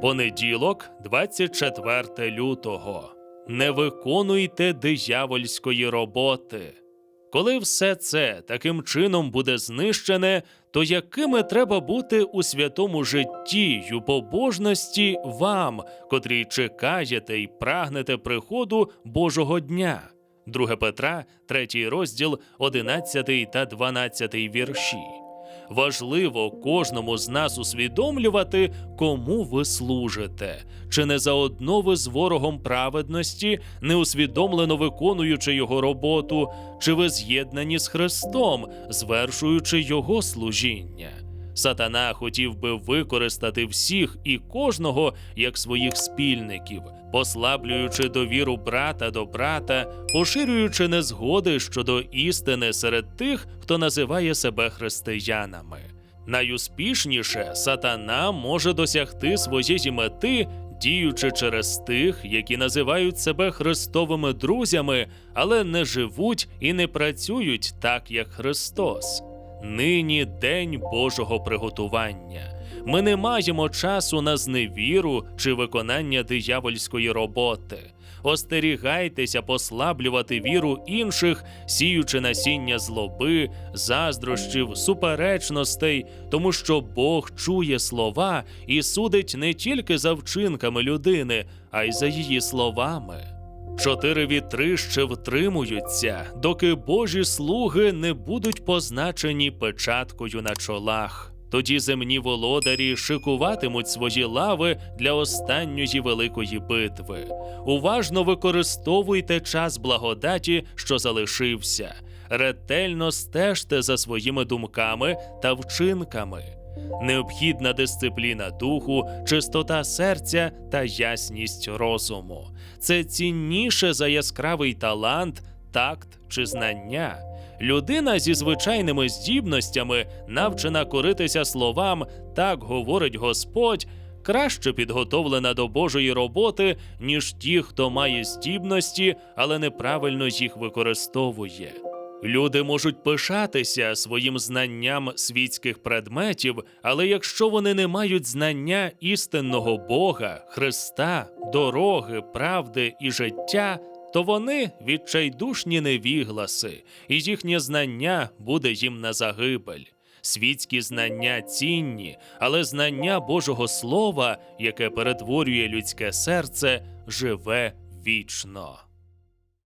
Понеділок, 24 лютого. Не виконуйте диявольської роботи. Коли все це таким чином буде знищене, то якими треба бути у святому житті й у побожності вам, котрі чекаєте й прагнете приходу Божого дня? 2 Петра, 3 розділ, 11 та 12 вірші. Важливо кожному з нас усвідомлювати, кому ви служите, чи не заодно ви з ворогом праведності, неусвідомлено виконуючи його роботу, чи ви з'єднані з Христом, звершуючи його служіння. Сатана хотів би використати всіх і кожного як своїх спільників, послаблюючи довіру брата до брата, поширюючи незгоди щодо істини серед тих, хто називає себе християнами. Найуспішніше сатана може досягти своєї мети, діючи через тих, які називають себе христовими друзями, але не живуть і не працюють так, як Христос. Нині день Божого приготування. Ми не маємо часу на зневіру чи виконання диявольської роботи. Остерігайтеся послаблювати віру інших, сіючи насіння злоби, заздрощів, суперечностей, тому що Бог чує слова і судить не тільки за вчинками людини, а й за її словами. Чотири вітри ще втримуються, доки Божі слуги не будуть позначені печаткою на чолах. Тоді земні володарі шикуватимуть свої лави для останньої великої битви. Уважно використовуйте час благодаті, що залишився. Ретельно стежте за своїми думками та вчинками. Необхідна дисципліна духу, чистота серця та ясність розуму. Це цінніше за яскравий талант, такт чи знання. Людина зі звичайними здібностями, навчена коритися словам, так говорить Господь, краще підготовлена до Божої роботи, ніж ті, хто має здібності, але неправильно їх використовує. Люди можуть пишатися своїм знанням світських предметів, але якщо вони не мають знання істинного Бога, Христа, дороги, правди і життя, то вони відчайдушні невігласи, і їхнє знання буде їм на загибель. Світські знання цінні, але знання Божого Слова, яке перетворює людське серце, живе вічно.